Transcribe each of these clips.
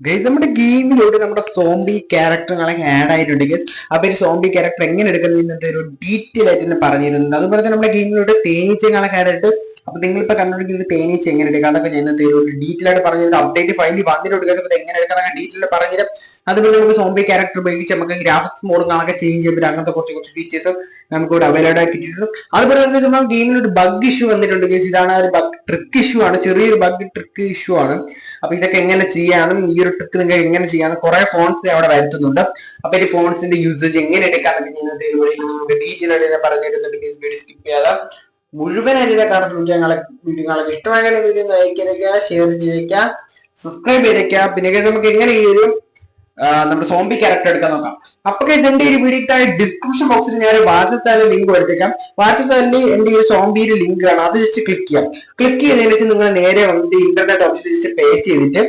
Guys നമ്മുടെ ഗെയിമിലൂടെ നമ്മുടെ സോംബി ക്യാരക്ടറുകളെ ആഡ് ആയിട്ടുണ്ട് ഗൈസ് അപ്പൊ ഒരു സോംബി ക്യാരക്ടർ എങ്ങനെ എടുക്കുന്നത് എന്നൊരു ഡീറ്റെയിൽ ആയിട്ട് തന്നെ പറഞ്ഞിരുന്നത് അതുപോലെ തന്നെ നമ്മുടെ ഗെയിമിലൂടെ തേനീച്ചകളെ ആഡ് ആയിട്ട് അപ്പൊ നിങ്ങളിപ്പോ കണ്ടുപിടിക്കുന്നത് തേനീച്ച എങ്ങനെ എടുക്കാം അതൊക്കെ ഞാൻ ഒരു ഡീറ്റെയിൽ ആയിട്ട് പറഞ്ഞത് അപ്ഡേറ്റ് ഫയലിൽ വന്നിട്ട് guys. എങ്ങനെ എടുക്കാൻ ഡീറ്റെയിൽ പറഞ്ഞുതരാം അതുപോലെ നമുക്ക് സോംബി ക്യാരക്ടർ ഉപയോഗിച്ച് നമുക്ക് ഗ്രാഫിക്സ് മോഡ് കാണൊക്കെ ചേഞ്ച് ചെയ്യുമ്പോൾ അങ്ങനത്തെ കുറച്ച് കുറച്ച് ഫീച്ചേഴ്സ് നമുക്ക് ഇവിടെ അവൈലബിൾ ആയി കിട്ടിയിട്ടുണ്ട്. അതുപോലെ തന്നെ നമ്മൾ ഗെയിമിൽ ഒരു ബഗ് ഇഷ്യൂ വന്നിട്ടുണ്ട് കേസ് ഇതാണ് ഒരു ബഗ് ട്രിക്ക് ഇഷ്യൂ ആണ്. ചെറിയൊരു ബഗ് ട്രിക്ക് ഇഷ്യൂ ആണ്. അപ്പൊ ഇതൊക്കെ എങ്ങനെ ചെയ്യാനും ഈ ഒരു ട്രിക്ക് നിങ്ങൾക്ക് എങ്ങനെ ചെയ്യാനും കുറെ ഫോൺസ് അവിടെ വരുത്തുന്നുണ്ട്. അപ്പൊ ഈ ഫോൺസിന്റെ യൂസേജ് എങ്ങനെ നമുക്ക് ഡീറ്റെയിൽ ആയിട്ട് ഞാൻ പറഞ്ഞു സ്കിപ്പ് ചെയ്യാതെ. മുഴുവനായിട്ട് കാണാൻ ശ്രമിക്കുക നിങ്ങളെ വീഡിയോ ഇഷ്ടമായ വീഡിയോ ലൈക്ക് ഷെയർ ചെയ്യുക സബ്സ്ക്രൈബ് ചെയ്തേക്കുക. പിന്നെ നമുക്ക് എങ്ങനെ ഈ ഒരു നമ്മുടെ സോംബി ക്യാരക്ടർ എടുക്കാൻ നോക്കാം. അപ്പൊ എന്റെ ഈ വീഡിയോക്കായി ഡിസ്ക്രിപ്ഷൻ ബോക്സിൽ ഞാൻ വാട്സപ്പ് ലിങ്ക് കൊടുത്തേക്കാം വാട്സപ്പ് എന്റെ ഈ സോംബിയുടെ ലിങ്ക് ആണ് അത് ജസ്റ്റ് ക്ലിക്ക് ചെയ്യാം. ക്ലിക്ക് ചെയ്തതിനു ശേഷം നിങ്ങൾ നേരെ വന്നിട്ട് ഇന്റർനെറ്റ് ഓപ്ഷൻ ജസ്റ്റ് പേസ്റ്റ് ചെയ്തിട്ട്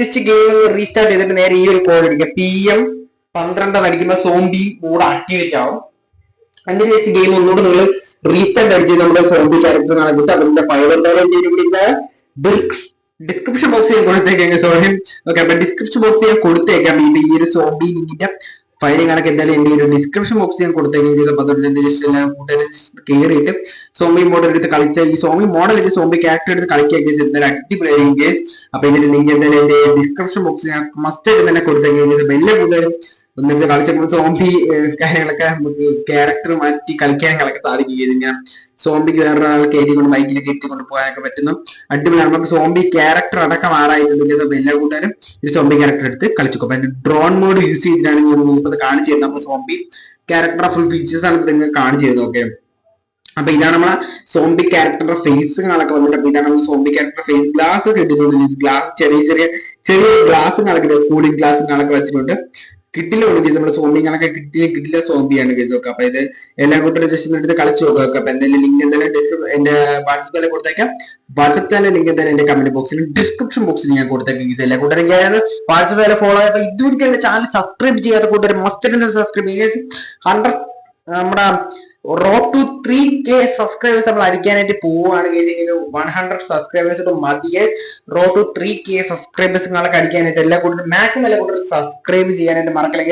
ജസ്റ്റ് ഗെയിം റീസ്റ്റാർട്ട് ചെയ്തിട്ട് നേരെ ഈ ഒരു കോഡ് അടിക്കുക പി എം പന്ത്രണ്ട് അടിക്കുമ്പോൾ സോംബി മൂഡ് ആക്ടിവേറ്റ് ആവും. അതിന് നെക്സ്റ്റ് ഗെയിം ഒന്നുകൂടെ നിങ്ങൾ റീസ്റ്റാർട്ട് അടിച്ച് നമ്മുടെ സോംബി ക്യാരക്ടർ നടന്നിട്ട് അതിന്റെ ഫയൽ എന്തായാലും ഡിസ്ക്രിപ്ഷൻ ബോക്സ് ഞാൻ കൊടുത്തേക്കാം. സോറി ഓക്കെ അപ്പൊ ഡിസ്ക്രിപ്ഷൻ ബോക്സ് ഞാൻ കൊടുത്തേക്കാം. ഇത് ഈ ഒരു സോംബി ലിങ്കിന്റെ ഫയലിംഗ് കണക്ക് എന്തായാലും എന്റെ ഒരു ഡിസ്ക്രിപ്ഷൻ ബോക്സ് ഞാൻ കൊടുത്തേക്കും. ചെയ്തു ജസ്റ്റ് എല്ലാം കൂട്ടുകാരെ കയറിയിട്ട് സോംബി മോഡൽ എടുത്ത് കളിച്ച ഈ സോംബി മോഡൽ എടുത്ത് സോംബി ക്യാരക്ടർ എടുത്ത് കളിക്കാൻ കേസ് എന്തായാലും അടിപൊളിയായിരിക്കും കേസ് അപ്പൊ ഇതിന്റെ ലിങ്ക് എന്തായാലും എന്റെ ഡിസ്ക്രിപ്ഷൻ ബോക്സ് ഞാൻ മസ്റ്റ് ആയിട്ട് തന്നെ കൊടുത്തേക്കും. ചെയ്തു എല്ലാ കൂട്ടുകാരും ഒന്നിട്ട് കളിച്ചപ്പോൾ സോംബി കാര്യങ്ങളൊക്കെ നമുക്ക് ക്യാരക്ടർ മാറ്റി കളിക്കാനൊക്കെ സാധിക്കുകയും ഞാൻ സോംബിക്ക് വേറൊരാൾ കയറ്റിക്കൊണ്ട് കയറ്റി എത്തിക്കൊണ്ട് പോകാനൊക്കെ പറ്റുന്നു. അടിപൊളിയാണ് നമുക്ക് സോംബി ക്യാരക്ടർ അടക്കം ആറായിട്ടുണ്ടെങ്കിൽ എല്ലാ കൂട്ടുകാരും ഒരു സോംബി ക്യാരക്ടർ എടുത്ത് കളിച്ചു അപ്പൊ ഡ്രോൺ മോഡ് യൂസ് ചെയ്തിട്ടാണ് ഞാൻ നിങ്ങൾക്ക് കാണിച്ചു തരുന്നത്. നമ്മൾ സോംബി ക്യാരക്ടർ ഫുൾ ഫീച്ചേഴ്സ് ആണ് നിങ്ങൾ കാണിച്ചു തരുന്നത്. ഓക്കെ അപ്പൊ ഇതാണ് നമ്മളെ സോംബി ക്യാരക്ടറുടെ ഫേസുകളൊക്കെ വന്നിട്ട് ഇതാണ് നമ്മൾ സോംബി ക്യാരക്ടർ ഫേസ് ഗ്ലാസ് കിട്ടിയിട്ടുണ്ട്. ഗ്ലാസ് ചെറിയ ചെറിയ ചെറിയ ഗ്ലാസ് കണക്കിട്ട് കൂളിംഗ് ഗ്ലാസ് കണക്ക് വെച്ചിട്ടുണ്ട്. കിട്ടില്ല കൊടുക്കില്ല നമ്മുടെ ഞാനൊക്കെ കിട്ടിയ കിട്ടില്ല സോംബിയാണ് ചെയ്ത് നോക്കുക അപ്പൊ ഇത് എല്ലാ കൂട്ടരും ജസ്റ്റ് എടുത്ത് കളിച്ചു നോക്കുക അപ്പൊ എന്തായാലും ലിങ്ക് എന്തായാലും ഡിസ്ക്രിപ്ഷൻ എന്റെ തന്നെ കൊടുത്തേക്കാം. വാട്സപ്പ് തന്നെ ലിങ്ക് എന്തായാലും എന്റെ കമന്റ് ബോക്സിൽ ഡിസ്ക്രിപ്ഷൻ ബോക്സിൽ ഞാൻ കൊടുത്തേക്കാം ഇത് എല്ലാ കൂട്ടരും ഞാൻ വാട്സപ്പ് വരെ ഫോളോ ചെയ്ത ഇതുവരെ ചാനൽ സബ്സ്ക്രൈബ് ചെയ്യാത്ത കൂട്ടർ മൊത്തം സബ്സ്ക്രൈബ് ചെയ്യുക ഹൺഡ്രഡ് നമ്മുടെ road to three K subscribers നമ്മൾ അടിക്കാനായിട്ട് പോവുകയാണെങ്കിൽ one hundred subscribers മതിയെ road to three K subscribers നിങ്ങളൊക്കെ അടിക്കാനായിട്ട് എല്ലാ കൂടുതലും മാക്സിമം എല്ലാ കൂടുതൽ സബ്സ്ക്രൈബ് ചെയ്യാനായിട്ട് മറക്കല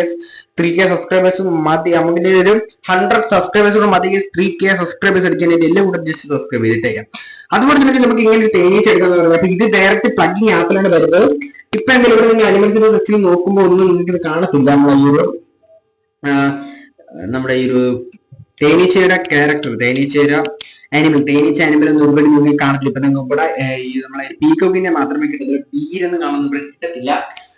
ത്രീ കെ സബ്സ്ക്രൈബേഴ്സ് മതി. നമുക്ക് ഒരു ഹൺഡ്രഡ് സബ്സ്ക്രൈബേഴ്സ് മതി ത്രീ കെ സബ്സ്ക്രൈബേഴ്സ് അടിക്കാനായിട്ട് എല്ലാ കൂടുതൽ ജസ്റ്റ് സബ്സ്ക്രൈബ് ചെയ്തിട്ടേക്കാം. അതുപോലെ തന്നെ നമുക്ക് ഇങ്ങനെ ഒരു തേനീച്ചെടുക്കാൻ പറയുന്നത് അപ്പൊ ഇത് ഡയറക്റ്റ് പ്ലഗിങ് ആപ്പിലാണ് വരുന്നത്. ഇപ്പൊ എന്തെങ്കിലും ഇവിടെ നിങ്ങൾ അനിമൽസിന്റെ സെക്ഷനിൽ നോക്കുമ്പോൾ ഒന്നും നിങ്ങൾക്ക് ഇത് കാണത്തില്ല. നമ്മളെ ഈ ഒരു നമ്മുടെ ഈ ഒരു തേനീച്ചയുടെ ക്യാരക്ടർ തേനീച്ചയുടെ ആനിമൽ തേനീച്ച ആനിമൽ എന്ന് ഒരുപാട് മൂവി കാണത്തില്ല. ഇപ്പൊ നിങ്ങൾക്ക് ഇവിടെ ഈ നമ്മളെ പീക്കോക്കിന്റെ മാത്രമേ കിട്ടത്തുള്ളൂ. തീരെന്ന് കാണുന്ന ഇവിടെ കിട്ടത്തില്ല.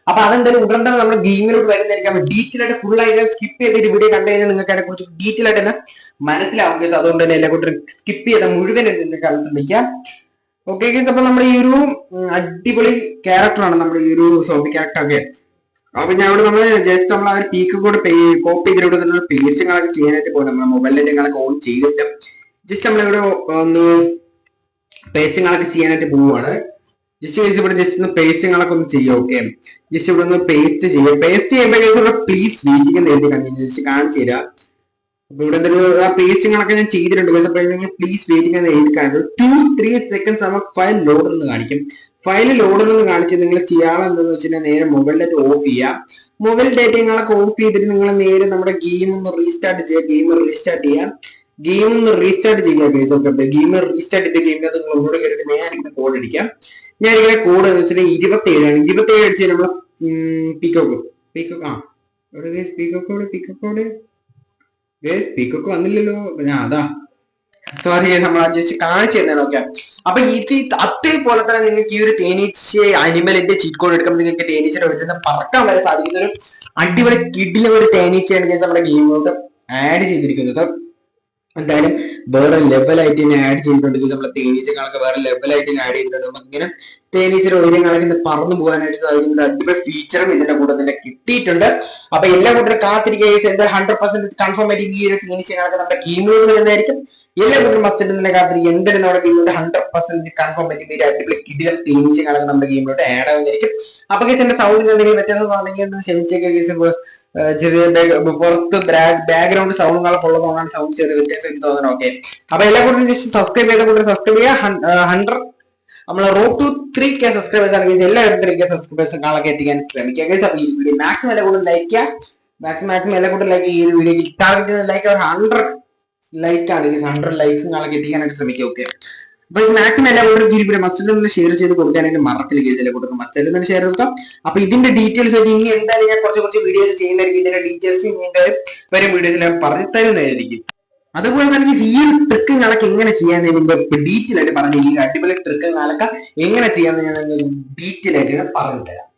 അപ്പൊ അതെന്തായാലും ഉടൻ തന്നെ നമ്മുടെ ഗെയിമിലോട്ട് വരുന്നതായിരിക്കും. ഡീറ്റെയിൽ ആയിട്ട് ഫുൾ ആയിട്ട് സ്കിപ്പ് ചെയ്തിട്ട് വീഡിയോ കണ്ടു കഴിഞ്ഞാൽ നിങ്ങൾക്ക് അതിനെ കുറിച്ച് ഡീറ്റെയിൽ ആയിട്ട് തന്നെ മനസ്സിലാവും guys. അതുകൊണ്ട് തന്നെ എല്ലാ കൂട്ടരും സ്കിപ്പ് ചെയ്ത മുഴുവൻ കാലത്ത് ശ്രമിക്കാം ഓക്കെ അപ്പൊ നമ്മുടെ ഈ ഒരു അടിപൊളി ക്യാരക്ടറാണ് നമ്മുടെ ഈ ഒരു സോബി ക്യാരക്ടർ ഒക്കെ. അപ്പൊ ഞാൻ ഇവിടെ നമ്മൾ ജസ്റ്റ് നമ്മൾ ആ ഒരു പീക്ക് കൂടെ കോപ്പി ചെയ്തിട്ട് പേസ്റ്റ് പേസ്റ്റുകളൊക്കെ ചെയ്യാനായിട്ട് പോകും നമ്മുടെ മൊബൈലിൽ നിങ്ങളൊക്കെ ഓൺ ചെയ്തിട്ട് ജസ്റ്റ് നമ്മൾ ഇവിടെ ഒന്ന് പേസ്റ്റുകളൊക്കെ ചെയ്യാനായിട്ട് പോവുകയാണ് ജസ്റ്റ് ജസ്റ്റ് ഇവിടെ ജസ്റ്റ് ഒന്ന് പേസ്റ്റുകളൊക്കെ ഒന്ന് ചെയ്യുക ഓക്കെ ജസ്റ്റ് ഇവിടെ ഒന്ന് പേസ്റ്റ് ചെയ്യുക പേസ്റ്റ് ചെയ്യുമ്പോൾ പ്ലീസ് വെയിറ്റിംഗ് എന്ന് കഴിഞ്ഞാൽ ജസ്റ്റ് കാണിച്ചു തരാം. അപ്പൊ ഇവിടെ എന്തൊരു ആ പേസ്റ്റുകളൊക്കെ ഞാൻ ചെയ്തിട്ടുണ്ട്. പക്ഷെ പ്ലീസ് വെയിറ്റിംഗ് എന്ന് കാണിക്കും ടു ത്രീ. സെക്കൻഡ്സ് ആകുമ്പോൾ ഫയൽ ലോഡർ എന്ന് കാണിക്കും. ഫയൽ ലോഡ് എന്ന് കാണിച്ച് നിങ്ങൾ ചെയ്യാമെന്തെന്ന് വെച്ചിട്ടുണ്ടെങ്കിൽ നേരെ മൊബൈൽ മൊബൈലിലേക്ക് ഓഫ് ചെയ്യാം. മൊബൈൽ ഡേറ്റങ്ങളൊക്കെ ഓഫ് ചെയ്തിട്ട് നിങ്ങൾ നേരെ നമ്മുടെ ഗെയിം ഒന്ന് റീസ്റ്റാർട്ട് ചെയ്യുക ഗെയിം റീസ്റ്റാർട്ട് ചെയ്യാം. ഗെയിം ഒന്ന് റീസ്റ്റാർട്ട് ചെയ്യുക ഗൈസ് ഓക്കെ ഗെയിം റീസ്റ്റാർട്ട് ചെയ്ത ഗെയിമിനകത്ത് നിങ്ങൾ ഒന്നുകൂടെ കയറിയിട്ട് നേരെ കോഡ് അടിക്കാം. ഞാൻ ഇങ്ങനെ കോഡ് എന്ന് വെച്ചിട്ടുണ്ടെങ്കിൽ ഇരുപത്തി ഏഴാണ് ഇരുപത്തി ഏഴ് അടിച്ച് നമ്മൾ പീക്കോക്ക് പീക്കോക്ക് ആ. എവിടെ ഗൈസ് പീക്കോക്ക് എവിടെ? പീക്കോക്ക് എവിടെ? വന്നില്ലല്ലോ. ഞാൻ അതാ. സോറി നമ്മൾ ജസ്റ്റ് കാണിച്ചു തന്നെ ഓക്കെ അപ്പൊ ഇത് അതേപോലെ തന്നെ നിങ്ങൾക്ക് ഈ ഒരു തേനീച്ച അനിമലിന്റെ ചീറ്റ് കോഡ് എടുക്കുമ്പോൾ നിങ്ങൾക്ക് തേനീച്ചയുടെ വീട്ടിൽ പറക്കാൻ വരെ സാധിക്കുന്ന ഒരു അടിപൊളി കിഡിലെ ഒരു തേനീച്ചയാണ് ഞാൻ നമ്മുടെ ഗെയിമിലോട്ട് ആഡ് ചെയ്തിരിക്കുന്നത്. എന്തായാലും വേറെ ലെവലായിട്ട് തന്നെ ആഡ് ചെയ്തിട്ടുണ്ട്. നമ്മളെ തേനീച്ചകളൊക്കെ വേറെ ലെവലായിട്ട് ആഡ് ചെയ്തിട്ടുണ്ട്. നമുക്ക് ഇങ്ങനെ തേനീച്ചയുടെ ഒരു കണക്കിന് പറന്നു പോകാനായിട്ട് സാധിക്കുന്ന ഒരു അടിപൊളി ഫീച്ചറും ഇതിന്റെ കൂടെ തന്നെ കിട്ടിയിട്ടുണ്ട്. അപ്പൊ എല്ലാ കൂട്ടരും കാത്തിരിക്കുക. ഹൺഡ്രഡ് പെർസെന്റ് കൺഫേം ആയിട്ട് ഈ ഒരു തേനീച്ച നമ്മുടെ ഗെയിമിലോട്ട് വരുന്നതായിരിക്കും. എല്ലാ കൂട്ടരും മസ്റ്റ് തന്നെ കാത്തിരിക്കുക. എന്തായാലും നമ്മുടെ ഗെയിമിലൂടെ ഹൺഡ്രഡ് പെർസെന്റ് കൺഫേം പറ്റി ഒരു അടിപൊളി കിടിലം തേനീച്ച കാണാൻ നമ്മുടെ ഗെയിമിലൂടെ ആഡ് ആവുന്നതായിരിക്കും. അപ്പൊ എന്റെ സൗണ്ടിൽ എന്തെങ്കിലും വ്യത്യാസം ആണെങ്കിൽ ഒന്ന് ക്ഷമിച്ചേക്ക് ചെറിയ പുറത്ത് ബാക്ക്ഗ്രൗണ്ട് സൗണ്ടുകളൊക്കെ ഉള്ളതുകൊണ്ടാണ് സൗണ്ട് ചെറിയ വ്യത്യാസം എനിക്ക് തോന്നുന്നത്. ഓക്കെ അപ്പൊ എല്ലാ കൂട്ടരും ജസ്റ്റ് സബ്സ്ക്രൈബ് ചെയ്ത കൂടുതൽ സബ്സ്ക്രൈബ് ചെയ്യുക. ഹൺഡ്രഡ് നമ്മൾ road to three K subscribers ആണെങ്കിൽ എല്ലാവരും ത്രീ കെ സബ്സ്ക്രൈബേഴ്സ് കാണാൻ എത്തിക്കാൻ ശ്രമിക്കുക മാക്സിമം എല്ലാ കൊണ്ട് ലൈക്ക് ചെയ്യുക. മാക്സിമം മാക്സിമം എല്ലാ കൊണ്ട് ലൈക്ക് ഈ ഒരു video target like hundred like ആണ്. ഹൺഡ്രഡ് ലൈക്സ് നാളെ എത്തിക്കാനായിട്ട് ശ്രമിക്കുക ഓക്കെ അപ്പൊ മാക്സിമം എല്ലാം കൂടെ ഈ വീഡിയോ മസ്റ്റിലൊന്ന് ഷെയർ ചെയ്ത് കൊടുക്കാനായിട്ട് മറക്കില്ല ചെയ്തില്ല കൊടുക്കും തന്നെ ഷെയർ കൊടുക്കാം. അപ്പൊ ഇതിന്റെ ഡീറ്റെയിൽസ് വെച്ച് ഇനി എന്തായാലും ഞാൻ കുറച്ച് കുറച്ച് വീഡിയോസ് ചെയ്യുന്നതായിരിക്കും. ഇതിന്റെ ഡീറ്റെയിൽസ് എന്തായാലും വരും വീഡിയോസിൽ ഞാൻ പറഞ്ഞു തരുന്നതായിരിക്കും അതുപോലെ തന്നെ ഈ ഫീൽ ട്രിക്കും കളൊക്കെ എങ്ങനെ ഇതിന്റെ ഡീറ്റെയിൽ ആയിട്ട് പറഞ്ഞു ഈ അടിപൊളി ട്രിക്കും കളൊക്കെ എങ്ങനെ ചെയ്യാന്ന് ഞാൻ ഡീറ്റെയിൽ ആയിട്ട് പറഞ്ഞു തരാം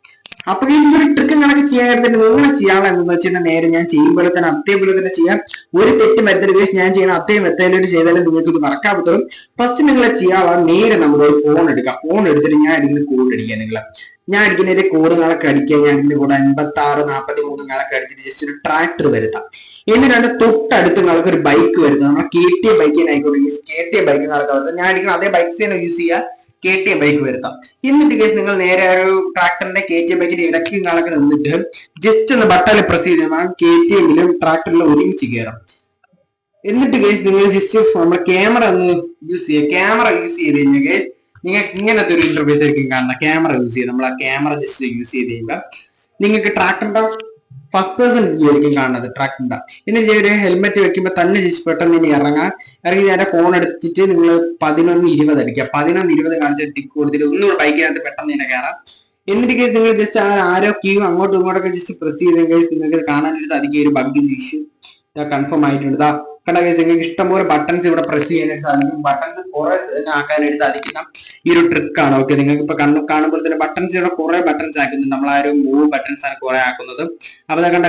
അപ്പൊ ഒരു ട്രിക്കും കണക്ക് ചെയ്യാനായിട്ട് നിങ്ങളെ ചെയ്യാനുള്ള എന്താ വെച്ചാൽ നേരെ ഞാൻ ചെയ്യുമ്പോൾ തന്നെ അതേപോലെ തന്നെ ചെയ്യാം. ഒരു തെറ്റ് കേസ് ഞാൻ ചെയ്യണം അതേ മെത്തേഡിലോട്ട് ചെയ്താലും നിങ്ങൾക്ക് ഇത് മറക്കാൻ പറ്റും ഫസ്റ്റ് നിങ്ങൾ ചെയ്യാനുള്ള നേരെ നമ്മൾ ഒരു ഫോൺ എടുക്കാം. ഫോൺ എടുത്തിട്ട് ഞാൻ ഇതിന് കോഡ് അടിക്കുക നിങ്ങൾ ഞാൻ അടിക്കുന്നതിന്റെ നാളൊക്കെ അടിക്കുക ഞാൻ ഇതിന്റെ കൂടെ അൻപത്തി ആറ് നാൽപ്പത്തി മൂന്ന് നാളൊക്കെ അടിച്ചിട്ട് ജസ്റ്റ് ഒരു ട്രാക്ടർ വരുത്താം. എന്നിട്ടാണ് തൊട്ടടുത്ത് നിങ്ങൾക്ക് ഒരു ബൈക്ക് വരുന്നത് നമ്മൾ കെ ടി എ ബൈക്കിനായിക്കോട്ടെ കെ ടി എ വരുന്നത് ഞാൻ അടിക്കുന്ന അതേ ബൈക്സ് തന്നെ യൂസ് ചെയ്യുക കെ ടി എം ബൈക്ക് വരുത്താം. എന്നിട്ട് കേസ് നിങ്ങൾ നേരെ ഒരു ട്രാക്ടറിന്റെ കെ ടി എം ബൈക്കിന്റെ ഇടയ്ക്ക് നിങ്ങളൊക്കെ നിന്നിട്ട് ജസ്റ്റ് ഒന്ന് ബട്ടണിൽ പ്രസ് ചെയ്ത് കെ ടി എമ്മിലും ട്രാക്ടറിലും ഒരുമിച്ച് കയറാം എന്നിട്ട് കേസ് നിങ്ങൾ ജസ്റ്റ് നമ്മുടെ ക്യാമറ ഒന്ന് യൂസ് ചെയ്യുക. ക്യാമറ യൂസ് ചെയ്ത് കഴിഞ്ഞാൽ കേസ് നിങ്ങൾക്ക് ഇങ്ങനത്തെ ഒരു ഇന്റർഫേസ് ആയിരിക്കും കാണുന്നത്. ക്യാമറ യൂസ് ചെയ്ത് നമ്മൾ ആ ക്യാമറ ജസ്റ്റ് യൂസ് ചെയ്ത് കഴിയുമ്പോൾ നിങ്ങൾക്ക് ട്രാക്ടറിന്റെ ഫസ്റ്റ് പേഴ്സൺ ആയിരിക്കും കാണുന്നത് ട്രാക്ടറിന്റെ എന്നിട്ട് ഒരു ഹെൽമെറ്റ് വെക്കുമ്പോൾ തന്നെ ജസ്റ്റ് പെട്ടെന്ന് ഇനി ഇറങ്ങാൻ ഇറങ്ങി നേരെ ഫോൺ എടുത്തിട്ട് നിങ്ങൾ പതിനൊന്ന് ഇരുപത് അടിക്കുക. പതിനൊന്ന് ഇരുപത് കാണിച്ച ടിക്ക് കൊടുത്തിട്ട് ഒന്നുകൂടെ ബൈക്കിനകത്ത് പെട്ടെന്ന് തന്നെ കയറാം. എന്നിട്ട് കേസ് നിങ്ങൾ ജസ്റ്റ് ആ ആരോ ക്യൂ അങ്ങോട്ടും ഇങ്ങോട്ടൊക്കെ ജസ്റ്റ് പ്രസ് ചെയ്ത കേസ് നിങ്ങൾക്ക് കാണാനായിട്ട് അധികം ഒരു ബഗ് ഇഷ്യൂ കൺഫേം ആയിട്ടുണ്ട്. കണ്ട കേസ് നിങ്ങൾക്ക് ഇഷ്ടംപോലെ ബട്ടൺസ് ഇവിടെ പ്രസ് ചെയ്യാനായിട്ട് സാധിക്കും. ബട്ടൺസ് കുറെ ആക്കാനായിട്ട് സാധിക്കുന്ന ഈ ഒരു ട്രിക്കാണ് ഓക്കെ നിങ്ങൾക്ക് ഇപ്പൊ കണ്ണു കാണുമ്പോൾ തന്നെ ബട്ടൺസ് ഇവിടെ കുറെ ബട്ടൺസ് ആക്കുന്നുണ്ട്. നമ്മൾ ആ ഒരു മൂവ് ബട്ടൺസ് ആണ് കുറെ ആക്കുന്നത്. അപ്പൊ കണ്ട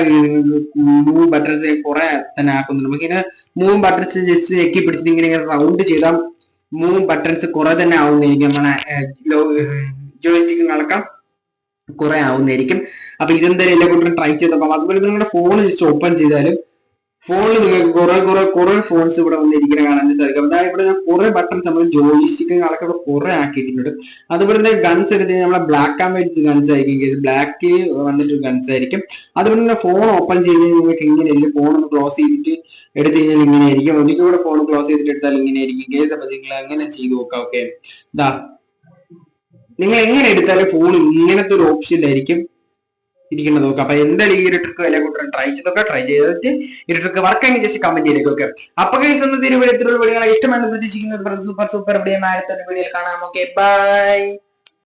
മൂവ് ബട്ടൺസ് കുറെ തന്നെ ആക്കുന്നുണ്ട്. നമുക്ക് ഇങ്ങനെ മൂവ് ബട്ടൺസ് ജസ്റ്റ് എക്കി പിടിച്ചിട്ട് ഇങ്ങനെ ഇങ്ങനെ റൗണ്ട് ചെയ്താൽ മൂവ് ബട്ടൺസ് കുറെ തന്നെ ആവുന്നതായിരിക്കും. നമ്മളെ ജോയിസ്റ്റിക്ക് നടക്കാം കുറെ ആവുന്നതായിരിക്കും. അപ്പൊ ഇതെന്തായാലും എല്ലാ കൂട്ടരും ട്രൈ ചെയ്ത് നോക്കാം. അതുപോലെ നിങ്ങളുടെ ഫോൺ ജസ്റ്റ് ഓപ്പൺ ചെയ്താലും ഫോണിൽ നിങ്ങൾക്ക് കുറെ കുറെ കുറെ ഫോൺസ് ഇവിടെ വന്നിരിക്കുന്ന കാണാൻ സാധിക്കും. അതായത് ഇവിടെ ഞാൻ കുറെ ബട്ടൺസ് നമ്മൾ ജോയിസ്റ്റിക്കും അതൊക്കെ ഇവിടെ കുറെ ആക്കിയിട്ടുണ്ട്. അതുപോലെ തന്നെ ഗൺസ് എടുത്ത് നമ്മളെ ബ്ലാക്ക് ആൻഡ് വൈറ്റ് ഗൺസ് ആയിരിക്കും ബ്ലാക്ക് വന്നിട്ട് ഗൺസ് ആയിരിക്കും. അതുപോലെ തന്നെ ഫോൺ ഓപ്പൺ ചെയ്ത് കഴിഞ്ഞാൽ നിങ്ങൾക്ക് ഇങ്ങനെയായിരിക്കും ഫോൺ ഒന്ന് ക്ലോസ് ചെയ്തിട്ട് എടുത്തു കഴിഞ്ഞാൽ ഇങ്ങനെയായിരിക്കും ഒന്നിക്ക് കൂടെ ഫോൺ ക്ലോസ് ചെയ്തിട്ട് എടുത്താൽ ഇങ്ങനെയായിരിക്കും കേസ് അപ്പൊ നിങ്ങൾ അങ്ങനെ ചെയ്ത് നോക്കാം ഓക്കെ ഇതാ നിങ്ങൾ എങ്ങനെ എടുത്താലും ഫോൺ ഇങ്ങനത്തെ ഒരു ഓപ്ഷനിലായിരിക്കും ഇരിക്കുന്നത് നോക്കുക അപ്പൊ എന്തായാലും ഈ ഒരു ട്രിക്ക് വില കൂട്ടാൻ ട്രൈ ചെയ്ത് നോക്കുക ട്രൈ ചെയ്തിട്ട് ഈ ട്രിക്ക് വർക്ക് കഴിഞ്ഞ ജസ്റ്റ് കമന്റ് ചെയ്തേക്ക് ഓക്കെ അപ്പൊ കഴിച്ച് തിരുവനന്തപുരത്തിലുള്ള വീഡിയോ ഇഷ്ടമാണ് പ്രതീക്ഷിക്കുന്നത് സൂപ്പർ സൂപ്പർ വീഡിയോ അടുത്തൊരു വീഡിയോയിൽ കാണാം ഓക്കെ ബൈ